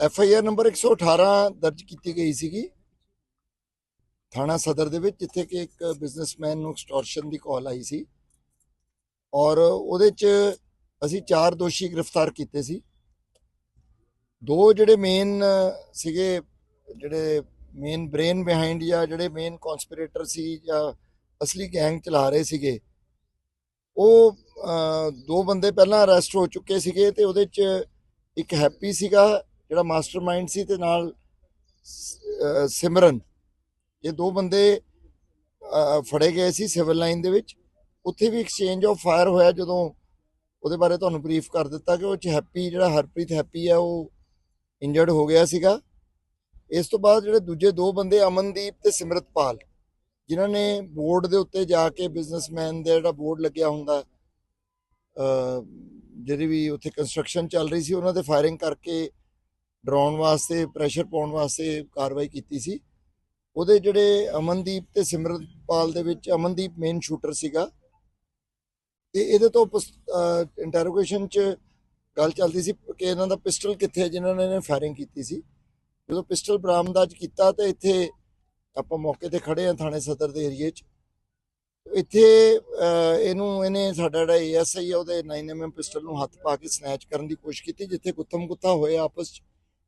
F I R number 118 ਦਰਜ ਕੀਤੀ ਗਈ ਸੀਗੀ। ਥਾਣਾ ਸਦਰ ਦੇ ਵਿੱਚ, ਜਿੱਥੇ ਕਿ ਇੱਕ ਬਿਜ਼ਨਸਮੈਨ ਨੂੰ ਐਕਸਟੋਰਸ਼ਨ ਦੀ ਕਾਲ ਆਈ ਸੀ। ਔਰ ਉਹਦੇ 'ਚ ਅਸੀਂ ਚਾਰ ਦੋਸ਼ੀ ਗ੍ਰਿਫਤਾਰ ਕੀਤੇ ਸੀ। ਦੋ ਜਿਹੜੇ ਮੇਨ ਸੀਗੇ, ਜਿਹੜੇ ਮੇਨ ਬ੍ਰੇਨ ਬਿਹਾਈਂਡ ਜਾਂ ਜਿਹੜੇ ਮੇਨ ਕਨਸਪੀਰੇਟਰ ਸੀ ਜਾਂ ਅਸਲੀ ਗੈਂਗ ਚਲਾ ਰਹੇ ਸੀਗੇ, ਉਹ ਦੋ ਬੰਦੇ ਪਹਿਲਾਂ ਅਰੈਸਟ ਹੋ ਚੁੱਕੇ ਸੀਗੇ ਤੇ ਉਹਦੇ 'ਚ ਇੱਕ ਹੈਪੀ ਸੀਗਾ ਜਿਹੜਾ ਮਾਸਟਰਮਾਈਂਡ ਸੀ ਤੇ ਨਾਲ ਸਿਮਰਨ। ਇਹ ਦੋ ਬੰਦੇ ਫੜੇ ਗਏ ਸੀ ਸਿਵਲ ਲਾਈਨ ਦੇ ਵਿੱਚ। ਉੱਥੇ ਵੀ ਐਕਸਚੇਂਜ ਆਫ ਫਾਇਰ ਹੋਇਆ ਜਦੋਂ ਉਹਦੇ ਬਾਰੇ ਤੁਹਾਨੂੰ ਬਰੀਫ ਕਰ ਦਿੱਤਾ ਕਿ ਉਹ ਚ ਹੈਪੀ ਜਿਹੜਾ ਹਰਪ੍ਰੀਤ ਹੈਪੀ ਹੈ ਉਹ ਇੰਜਰਡ ਹੋ ਗਿਆ ਸੀਗਾ। ਇਸ ਤੋਂ ਬਾਅਦ ਜਿਹੜੇ ਦੂਜੇ ਦੋ ਬੰਦੇ, ਅਮਨਦੀਪ ਤੇ ਸਿਮਰਤਪਾਲ, ਜਿਨ੍ਹਾਂ ਨੇ ਬੋਰਡ ਦੇ ਉੱਤੇ ਜਾ ਕੇ ਬਿਜ਼ਨਸਮੈਨ ਦਾ ਜਿਹੜਾ ਬੋਰਡ ਲੱਗਿਆ ਹੁੰਦਾ ਜਿਹੜੀ ਵੀ ਉੱਥੇ ਕੰਸਟਰਕਸ਼ਨ ਚੱਲ ਰਹੀ ਸੀ, ਉਹਨਾਂ ਤੇ ਫਾਇਰਿੰਗ ਕਰਕੇ ਡਰਾਉਣ ਵਾਸਤੇ ਪ੍ਰੈਸ਼ਰ ਪਾਉਣ ਵਾਸਤੇ ਕਾਰਵਾਈ ਕੀਤੀ ਸੀ। ਉਹਦੇ ਜਿਹੜੇ ਅਮਨਦੀਪ ਤੇ ਸਿਮਰਤਪਾਲ ਦੇ ਵਿੱਚ ਅਮਨਦੀਪ ਮੇਨ ਸ਼ੂਟਰ ਸੀਗਾ। ਤੇ ਇਹਦੇ ਤੋਂ ਇੰਟਰੋਗੇਸ਼ਨ ਚ ਗੱਲ ਚੱਲਦੀ ਸੀ ਕਿ ਇਹਨਾਂ ਦਾ ਪਿਸਟਲ ਕਿੱਥੇ ਹੈ ਜਿਨ੍ਹਾਂ ਨੇ ਇਹਨੇ ਫਾਇਰਿੰਗ ਕੀਤੀ ਸੀ। ਜਦੋਂ ਪਿਸਟਲ ਬਰਾਮਦਾਜ ਕੀਤਾ ਤੇ ਇੱਥੇ ਆਪਾਂ ਮੌਕੇ ਤੇ ਖੜੇ ਆ ਥਾਣੇ ਸਦਰ ਦੇ ਏਰੀਏ 'ਚ। ਇੱਥੇ ਇਹਨੂੰ, ਇਹਨੇ ਸਾਡਾ ਜਿਹੜਾ ਏਐਸਆਈ ਆ, ਉਹਦੇ 9mm ਪਿਸਟਲ ਨੂੰ ਹੱਥ ਪਾ ਕੇ ਸਨੈਚ ਕਰਨ ਦੀ ਕੋਸ਼ਿਸ਼ ਕੀਤੀ, ਜਿੱਥੇ ਗੁੱਥਮ ਗੁੱਥਾ ਹੋਇਆ ਆਪਸ 'ਚ।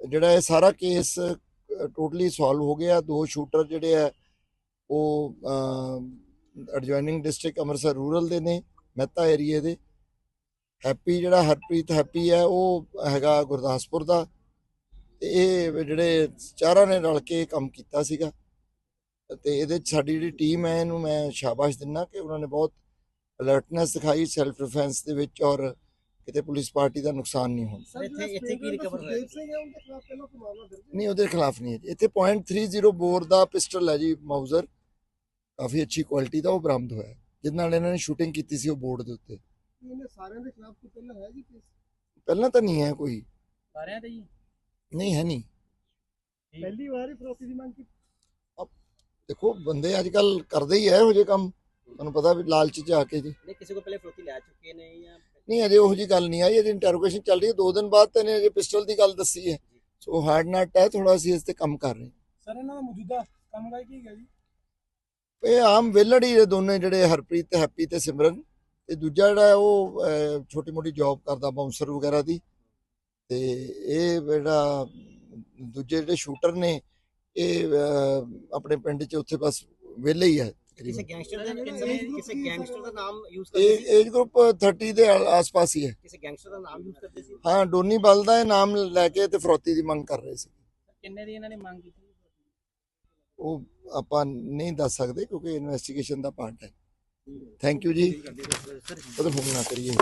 ਜਿਹੜਾ ਇਹ ਸਾਰਾ ਕੇਸ ਟੋਟਲੀ ਸੋਲਵ ਹੋ ਗਿਆ। ਦੋ ਸ਼ੂਟਰ ਜਿਹੜੇ ਆ, ਉਹ ਐਡਜੋਇਨਿੰਗ ਡਿਸਟ੍ਰਿਕਟ ਅੰਮ੍ਰਿਤਸਰ ਰੂਰਲ ਦੇ ਨੇ, ਮਹਿਤਾ ਏਰੀਏ ਦੇ। ਹੈਪੀ ਜਿਹੜਾ ਹਰਪ੍ਰੀਤ ਹੈਪੀ ਹੈ ਉਹ ਹੈਗਾ ਗੁਰਦਾਸਪੁਰ ਦਾ। ਤੇ ਇਹ ਜਿਹੜੇ ਚਾਰਾਂ ਨੇ ਰਲ ਕੇ ਇਹ ਕੰਮ ਕੀਤਾ ਸੀਗਾ। ਤੇ ਇਹਦੇ 'ਚ ਸਾਡੀ ਜਿਹੜੀ ਟੀਮ ਹੈ ਇਹਨੂੰ ਮੈਂ ਸ਼ਾਬਾਸ਼ ਦਿੰਦਾ ਕਿ ਉਹਨਾਂ ਨੇ ਬਹੁਤ ਅਲਰਟਨੈਸ ਦਿਖਾਈ ਸੈਲਫ ਡਿਫੈਂਸ ਦੇ ਵਿੱਚ ਔਰ ਕਿਤੇ ਪੁਲਿਸ ਪਾਰਟੀ ਦਾ ਨੁਕਸਾਨ ਨਹੀਂ ਹੋਣਾ ਇੱਥੇ- ਇੱਥੇ ਕੀ ਰਿਕਵਰ ਹੋਇਆ? ਨਹੀਂ ਉਹਦੇ ਖਿਲਾਫ ਨਹੀਂ ਹੈ ਜੀ। ਇੱਥੇ .30 ਬੋਰ ਦਾ ਪਿਸਟਲ ਹੈ ਜੀ ਮਾਊਜ਼ਰ ਕਾਫੀ ਅੱਛੀ ਕੁਆਲਿਟੀ ਦਾ ਉਹ ਬਰਾਮਦ ਹੋਇਆ ਹੈ, ਜਿਹਦੇ ਨਾਲ ਇਹਨਾਂ ਨੇ ਸ਼ੂਟਿੰਗ ਕੀਤੀ ਸੀ ਉਹ ਬੋਰਡ ਦੇ ਉੱਤੇ। ਇਹਨੇ ਸਾਰਿਆਂ ਦੇ ਖਿਲਾਫ ਕੋਈ ਪਹਿਲਾਂ ਹੈ ਜੀ ਕੇਸ ਪਹਿਲਾਂ ਤਾਂ ਨਹੀਂ ਹੈ ਕੋਈ। ਸਾਰਿਆਂ ਤੇ ਜੀ ਨਹੀਂ ਹੈ ਨਹੀਂ। ਪਹਿਲੀ ਵਾਰ ਹੀ ਫਰੋਤੀ ਦੀ ਮੰਗ ਕੀਤੀ। ਦੇਖੋ ਬੰਦੇ ਅੱਜ ਕੱਲ ਕਰਦੇ ਹੀ ਐ ਇਹੋ ਜਿਹੇ ਕੰਮ। ਤੁਹਾਨੂੰ ਪਤਾ ਵੀ ਲਾਲਚ ਚ ਆ ਕੇ ਜੀ। ਨਹੀਂ ਕਿਸੇ ਕੋ ਪਹਿਲੇ ਫਰੋਤੀ ਲੈ ਚੁੱਕੇ ਨੇ ਜਾਂ ਨਹੀਂ ਅਜੇ ਉਹੋ ਜੀ ਗੱਲ ਨਹੀਂ ਆਈ ਇਹਦੀ ਇੰਟਰੋਗੇਸ਼ਨ ਚੱਲ ਰਹੀ ਹੈ। ਦੋ ਦਿਨ ਬਾਅਦ ਤਾਂ ਨੇ ਅਜੇ ਪਿਸਟਲ ਦੀ ਗੱਲ ਦੱਸੀ ਹੈ। ਸੋ ਹਾਰਡ ਨਟ ਹੈ ਥੋੜਾ ਅਸੀਂ ਇਸ ਤੇ ਕੰਮ ਕਰ ਰਹੇ ਸਰ ਇਹਨਾਂ ਦਾ ਮੌਜੂਦਾ ਕੰਮ ਕਾਜ ਕੀ ਹੈ ਜੀ? ਇਹ ਆਮ ਵਿਲੜ ਹੀ ਦੋਨੇ ਜਿਹੜੇ ਹਰਪ੍ਰੀਤ ਤੇ ਹੈਪੀ ਤੇ ਸਿਮਰਨ। ਤੇ ਦੂਜਾ ਜਿਹੜਾ ਉਹ ਛੋਟੀ ਮੋਟੀ ਜੌਬ ਕਰਦਾ ਬਾਉਂਸਰ ਵਗੈਰਾ ਦੀ। ਤੇ ਇਹ ਜਿਹੜਾ ਦੂਜੇ ਜਿਹੜੇ ਸ਼ੂਟਰ ਨੇ ਇਹ ਆਪਣੇ ਪਿੰਡ 'ਚ ਉੱਥੇ ਬਸ ਵਿਹਲੇ ਹੀ ਹੈ। ਕਿਸੇ ਤਕਰੀਬਨ। ਗੈਂਗਸਟਰ ਦਾ ਕਿਸੇ ਕਿਸੇ ਗੈਂਗਸਟਰ ਦਾ ਨਾਮ ਯੂਜ਼ ਇਹ ਕਰਦੇ ਸੀ? ਏਜ ਗਰੁੱਪ 30 ਦੇ ਆ- ਆਸ-ਪਾਸ ਹੀ ਹੈ। ਕਿਸੇ ਗੈਂਗਸਟਰ ਦਾ ਨਾਮ ਯੂਜ਼ ਕਰਦੇ ਸੀ? ਹਾਂ ਡੋਨੀ ਬਲ ਦਾ ਇਹ ਨਾਮ ਲੈ ਕੇ ਤੇ ਫਰੋਤੀ ਦੀ ਮੰਗ ਕਰ ਰਹੇ ਸੀ। ਕਿੰਨੇ ਦੀ ਇਹਨਾਂ ਨੇ ਮੰਗ ਕੀਤੀ? ਉਹ ਆਪਾਂ ਨਹੀਂ ਦੱਸ ਸਕਦੇ ਕਿਉਂਕਿ ਇਨਵੈਸਟੀਗੇਸ਼ਨ ਦਾ ਪਾਰਟ ਹੈ। Thank you ji. ਉਹਦਾ ਫੋਨ ਨਾ ਕਰੀਏ।